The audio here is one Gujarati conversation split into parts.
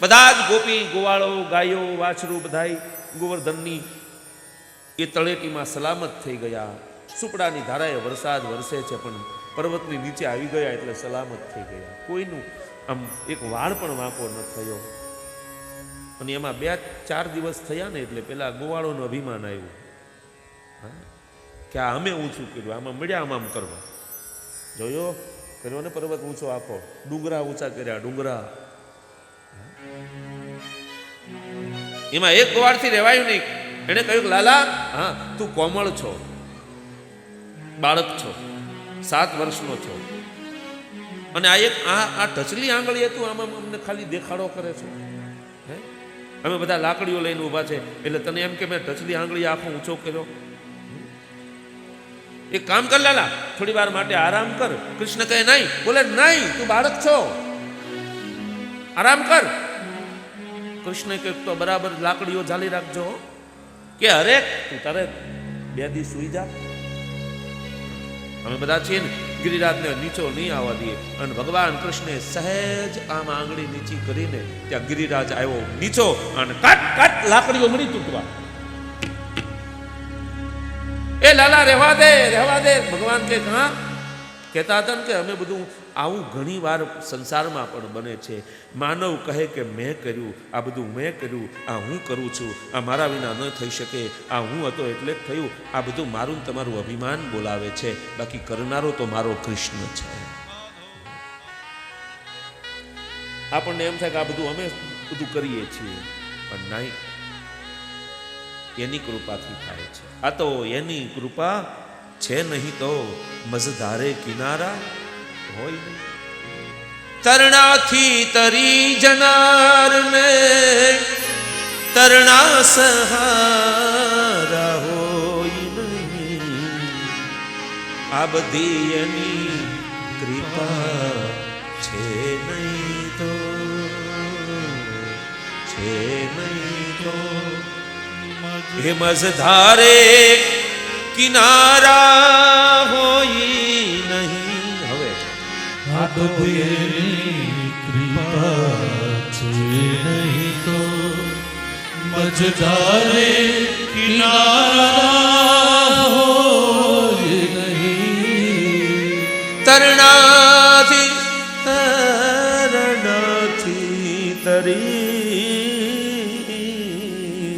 બધા જ ગોપી, ગોવાળો, ગાયો, વાછરું બધાય ગોવર્ધનની એ તળેટીમાં સલામત થઈ ગયા. સુપડાની ધારાએ વરસાદ વરસે છે પણ પર્વતની નીચે આવી ગયા એટલે સલામત થઈ ગયા. કોઈનું આમ એક વાળ પણ વાંકો ન થયો. અને એમાં બે, ચાર દિવસ થયા ને એટલે પેલા ગોવાળોનું અભિમાન આવ્યું? કે આ અમે ઊંચું કર્યું, આમાં મળ્યા આમ આમ કરવા. જોયો? કર્યો ને પર્વત ઊંચો આખો ડુંગરા ઊંચા કર્યા, ડુંગરા. એમાં એક ગોવાળથી રહેવાયું નહીં. એણે કહ્યું લાલા, હા, તું કોમળ છો, બાળક છો, સાત વર્ષનો છો. અને આ એક, આ આ ટચલી આંગળી હતું, આમાં અમને ખાલી દેખાડો કરે છે. હે? અમે બધા લાકડીઓ લઈને ઊભા છે, એટલે તને એમ કે મેં ટચલી આંગળી આખો ઊંચો કર્યો. એક કામ કર, લાલા, થોડી વાર માટે આરામ કર. કૃષ્ણ કહે, નહીં, બોલે, નહીં, તું બાળક છો. આરામ કર. કૃષ્ણ કે તો બરાબર લાકડીઓ ઝાલી રાખજો કે અરે, તું તારે બે દી સુઈ જા. અમે બધા છીએ ને, ગિરિરાજને નીચો નહીં આવવા દઈએ. અને ભગવાન કૃષ્ણે સહેજ આમ આંગળી નીચી કરીને ત્યાં ગિરિરાજ આવ્યો નીચો અને કાટ કાટ લાકડીઓ મળી તૂટવા. એ લાલા, રહેવા દે રહેવા દે. ભગવાન કે, હા કહેતા હતા ને કે અમે બધું આવું ઘણી વાર સંસારમાં પણ બને છે. માનવ કહે કે મેં કર્યું, આ બધું મેં કર્યું, આ હું કરું છું, આ મારા વિના ન થઈ શકે, આ હું હતો એટલે જ થયું, આ બધું મારું તમારું અભિમાન બોલાવે છે. બાકી કરનારો તો મારો કૃષ્ણ છે. આપણને એમ થાય કે આ બધું અમે બધું કરીએ છીએ, પણ નહીં એની કૃપાથી થાય છે. આ તો એની કૃપા છે નહીં તો મજધારે કિનારા હોય નહીં તરણાથી તરી જનાર ને તરણા સહારા હોય નહીં આ બધી એની કૃપા છે નહીં તો છે નહીં તો હે મઝધારે કિનારા હોય નહીં. હવે આ બધી કૃપા છે નહીં તો. મજદારે કિનારા હોય નહીં. તરણાથી તરણાથી તરી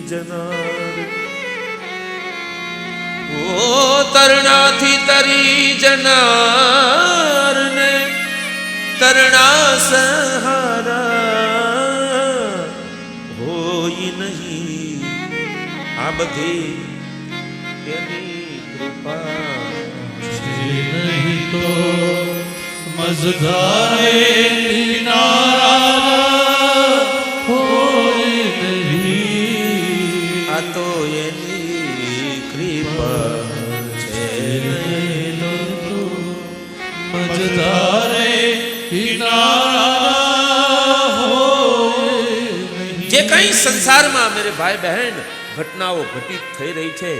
જનાર. ઓ તરણાથી તરી જનાર ને તરણા સહારા, હોય નહીં. આ બધી તેની કૃપા નહીં તો મજદારે સંસારમાં મેરે ભાઈ બહેન, ઘટનાઓ ઘટિત થઈ રહી છે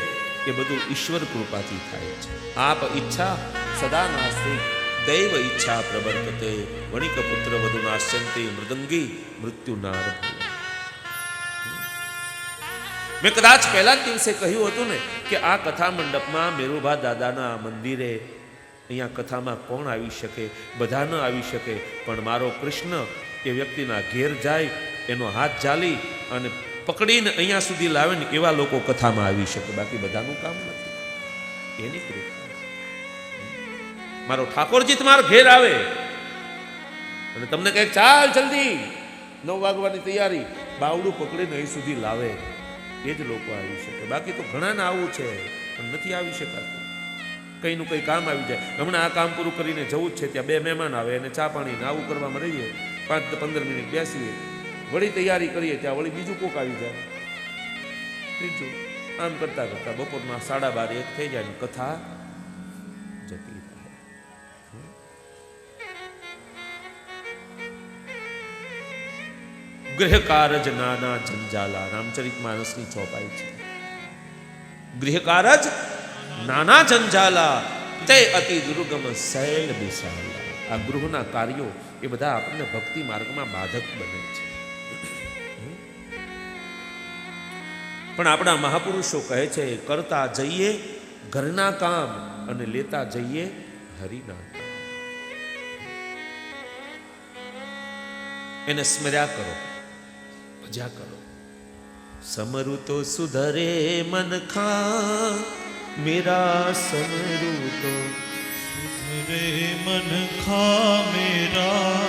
એ બધું ઈશ્વર કૃપાથી થાય છે. આપ ઈચ્છા સદા નાસ્તિ, દૈવ ઈચ્છા પ્રવર્તતે વણિક પુત્ર વધુ નાશ્યંતે મૃદંગી મૃત્યુ નાર મેં કદાચ પહેલા જ દિવસે કહ્યું હતું ને કે આ કથા મંડપમાં મેરુભા દાદાના મંદિરે અહીંયા કથામાં કોણ આવી શકે બધા ન આવી શકે, પણ મારો કૃષ્ણ એ વ્યક્તિના ઘેર જાય એનો હાથ ચાલી અને પકડીને અહીંયા સુધી લાવે ને એવા લોકો કથામાં આવી શકે. બાકી બધાનું કામ નથી. એની કૃપા. મારો ઠાકોરજી તમારો ઘેર આવે. અને તમને કહે, ચાલ જલ્દી. નવ વાગવાની તૈયારી. બાવડું પકડીને અહીં સુધી લાવે. એ જ લોકો આવી શકે. બાકી તો ઘણાને આવું છે, પણ નથી આવી શકાતું. કંઈનું કંઈ કામ આવી જાય. હમણાં આ કામ પૂરું કરીને જવું જ છે. ત્યાં બે મહેમાન આવે અને ચા પાણીને આવું કરવામાં રહીએ. પાંચ પંદર મિનિટ બેસીએ. વળી તૈયારી કરીએ ત્યાં વળી બીજું કોક આવી જાય. ત્રીજું, આમ કરતા કરતા બપોરના સાડા બાર એક થઈ જાય કથા જતી ગૃહકારજ નાના જંજાલા, રામચરિત માનસની ચોપાઈ છે. ગૃહકારજ નાના જંજાલા, તે અતિ દુર્ગમ શૈલ બિસાલા આ ગૃહના કાર્યો એ બધા આપણને ભક્તિ માર્ગમાં બાધક બને છે. પણ આપણા મહાપુરુષો કહે છે, કરતા જઈએ, ઘરના કામ અને લેતા જઈએ હરિના એને સ્મર્યા કરો મજા કરો. સમરુ તો સુધરે મન ખા, મેરા સમરુ તો સુધરે મન ખા, મેરા.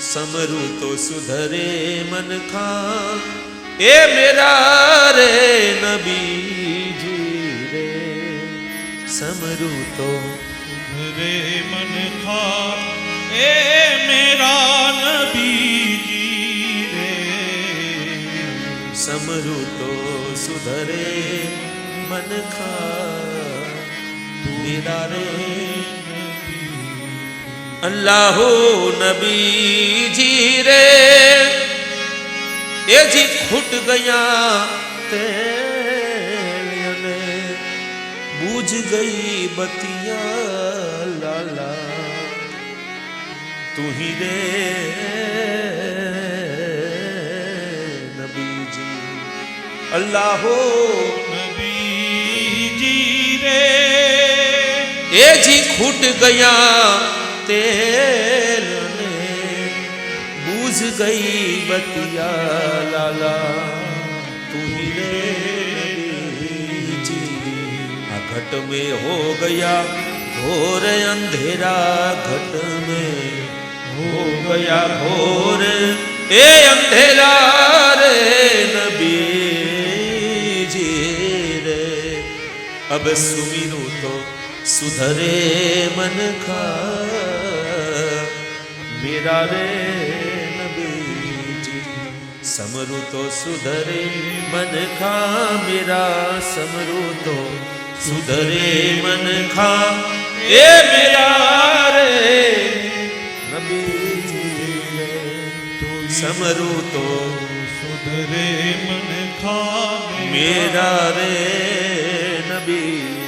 સમરુ તો સુધરે મન ખા એ મેરા રે નબીજી રે સમરુ તો रे मन खा ए मेरा नबी रे સમરુ તો સુધરે મન ખા મેરા રે અલ્લાહુ નબીજી રે એ જી ખૂટ ગયા તે બુજ ગઈ બતિયા લાલા. તું હી રે નબીજી. અલ્લાહો નબીજી રે. એ જી ખૂટ ગયા તે બૂઝ ગઈ બતિયા લાલા તું ही रे નબીજી આ ઘટ में हो गया घोर अंधेरा घट में हो गया घोर ए अंधेरा रे नबीजी रे अब सुमिरू तो सुधरे मन खा मेरा रे સમરુ તો સુધરે મન ખા મેરા સમરુ તો સુધરે મન ખા એ મેરા રે. સમરુ તો સુધરે મન ખા મેરા રે નબી.